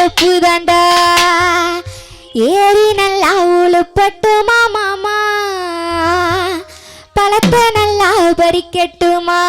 பேல தொப்பு தாண்டா ஏறி நல்லா உழுப்பட்டுமா மாமா? பழத்தை நல்லா பறிக்கட்டுமா